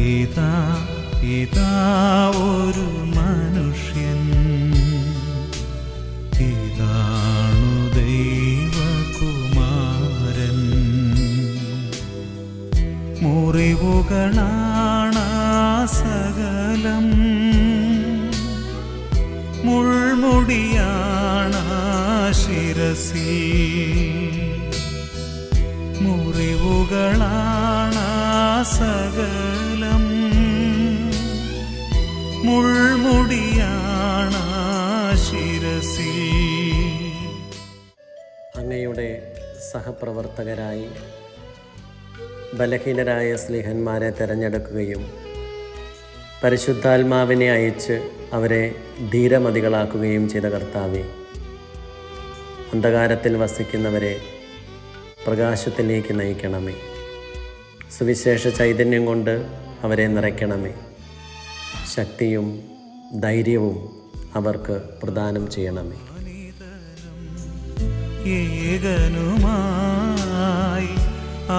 ഇതാ ഇതാ ഒരു മനുഷ്യൻ. ഇതാണു ദൈവകുമാരൻ. മുറിവുകളാണ് സകലം. മുൾമുടിയാണ് ശിരസി. മുറിവുകളാണ് സകലം. മുൾമുടിയാണ് ശിരസിൽ അങ്ങയുടെ സഹപ്രവർത്തകരായി ബലഹീനരായ സ്നേഹന്മാരെ തിരഞ്ഞെടുക്കുകയും പരിശുദ്ധാത്മാവിനെ അയച്ച് അവരെ ധീരമതികളാക്കുകയും ചെയ്ത കർത്താവെ അന്ധകാരത്തിൽ വസിക്കുന്നവരെ പ്രകാശത്തിലേക്ക് നയിക്കണമേ. സുവിശേഷ ചൈതന്യം കൊണ്ട് അവരെ നിറയ്ക്കണമേ. ശക്തിയും ധൈര്യവും അവർക്ക് പ്രദാനം ചെയ്യണമേ. ഏകനുമായി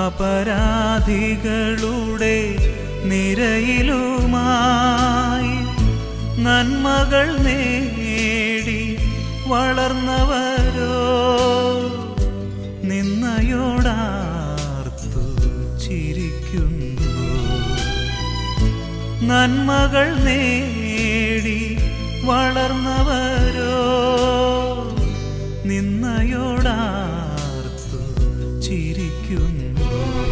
അപരാധികളുടെ നിരയിലുമായി നന്മകൾ നേടി വളർന്നവരോ നിന്നയോടാർത്തു ചിരിക്കുന്നു. നന്മകൾ നേടി വളർന്നവരോ? നിന്നയോടാർത്തു ചിരിക്കുന്നു.